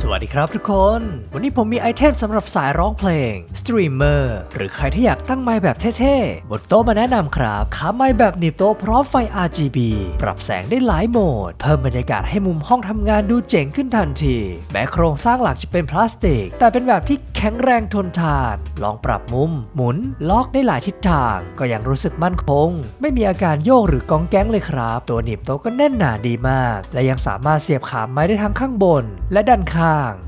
สวัสดีครับทุกคน วันนี้ผมมีไอเทมสำหรับสายร้องเพลงสตรีมเมอร์หรือใครที่อยากตั้งไมค์แบบเท่ๆ บนโต๊ะมาแนะนำครับขาไมค์แบบหนีบโต๊ะพร้อมไฟ RGB ปรับแสงได้หลายโหมด เพิ่มบรรยากาศให้มุมห้องทำงานดูเจ๋งขึ้นทันที แม้โครงสร้างหลักจะเป็นพลาสติก แต่เป็นแบบที่แข็งแรงทนทาน ลองปรับมุม หมุน ล็อกได้หลายทิศทาง ก็ยังรู้สึกมั่นคง ไม่มีอาการโยกหรือกองแก๊งเลยครับ ตัวหนีบโต๊ะก็แน่นหนาดีมาก และยังสามารถเสียบขาไม้ได้ทั้งข้างบน และด้านข้าง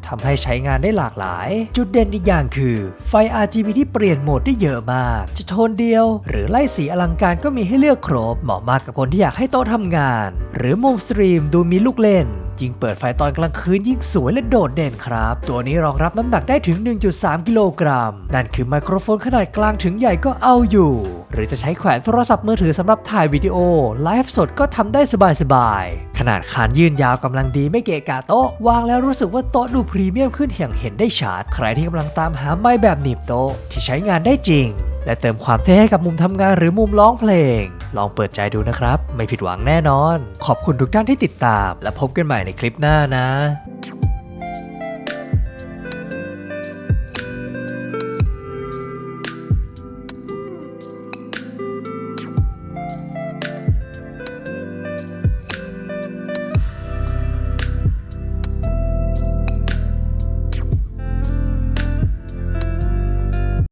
ทำให้ใช้งานได้หลากหลาย จุดเด่นอีกอย่างคือ ไฟ RGB ที่เปลี่ยนโหมดได้เยอะมาก จะโทนเดียว หรือไล่สีอลังการก็มีให้เลือกครบ เหมาะมากกับคนที่อยากให้โต๊ะทำงาน หรือมุมสตรีมดูมีลูกเล่นยิ่งเปิดไฟตอนกลางคืนยิ่งสวยและโดดเด่นครับ ตัวนี้รองรับน้ำหนักได้ถึง 1.3 กิโลกรัม นั่นคือไมโครโฟนขนาดกลางถึงใหญ่ก็เอาอยู่ หรือจะใช้แขวนโทรศัพท์มือถือสำหรับถ่ายวิดีโอ ไลฟ์สดก็ทำได้สบายๆ ขนาดคานยื่นยาวกำลังดีไม่เกะกะโต๊ะ วางแล้วรู้สึกว่าโต๊ะดูพรีเมียมขึ้นอย่างเห็นได้ชัดใครที่กำลังตามหาไม้แบบหนีบโต๊ะที่ใช้งานได้จริง และเติมความเท่ให้กับมุมทำงานหรือมุมร้องเพลง ลองเปิดใจดูนะครับ ไม่ผิดหวังแน่นอน ขอบคุณทุกท่านที่ติดตาม และพบกันใหม่ในคลิปหน้านะ